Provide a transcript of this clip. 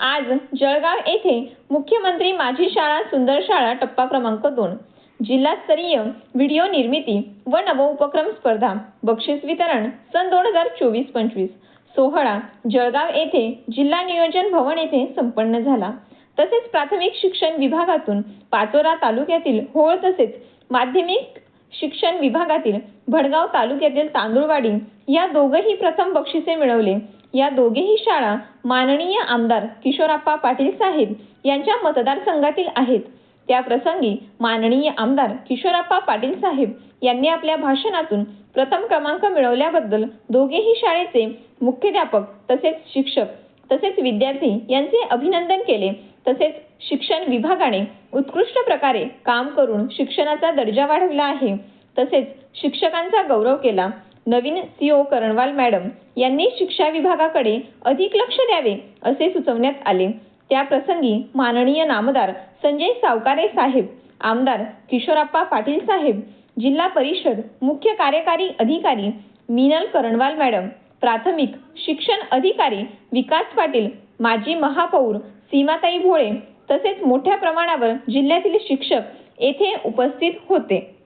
आज जळगाव येथे मुख्यमंत्री माझी शाळा सुंदर शाळा टप्पा क्रमांक दोन. जिल्हास्तरीय व्हिडिओ निर्मिती व नवोपक्रम स्पर्धा बक्षीस वितरण सन दोन हजार चोवीस पंचवीस. सोहळा जळगाव येथे जिल्हा नियोजन भवन येथे संपन्न झाला. तसेच प्राथमिक शिक्षण विभागातून पाचोरा तालुक्यातील होळ तसेच माध्यमिक शिक्षण विभागातील भडगाव तालुक्यातील तांदूळवाडी या दोघही प्रथम बक्षिसे मिळवले. या दोघेही शाळा माननीय आमदार किशोरप्पा पाटील साहेब यांच्या मतदारसंघातील आहेत. त्या प्रसंगी माननीय आमदार किशोरप्पा पाटील साहेब यांनी आपल्या भाषणातून प्रथम क्रमांक मिळवल्याबद्दल दोघेही शाळेचे मुख्याध्यापक तसेच शिक्षक तसेच विद्यार्थी यांचे अभिनंदन केले. तसेच शिक्षण विभागाने उत्कृष्ट प्रकारे काम करून शिक्षणाचा दर्जा वाढविला आहे. तसेच शिक्षकांचा गौरव केला. नवीन सीओ करणवाल मॅडम यांनी शिक्षा विभागाकडे अधिक लक्ष द्यावे असे सुचवण्यात आले. त्याप्रसंगी माननीय नामदार संजय सावकारे साहेब आमदार किशोरप्पा पाटील साहेब जिल्हा परिषद मुख्य कार्यकारी अधिकारी मीनल करणवाल मॅडम प्राथमिक शिक्षण अधिकारी विकास पाटील माजी महापौर सीमाताई भोळे तसेच मोठ्या प्रमाणावर जिल्ह्यातील शिक्षक येथे उपस्थित होते.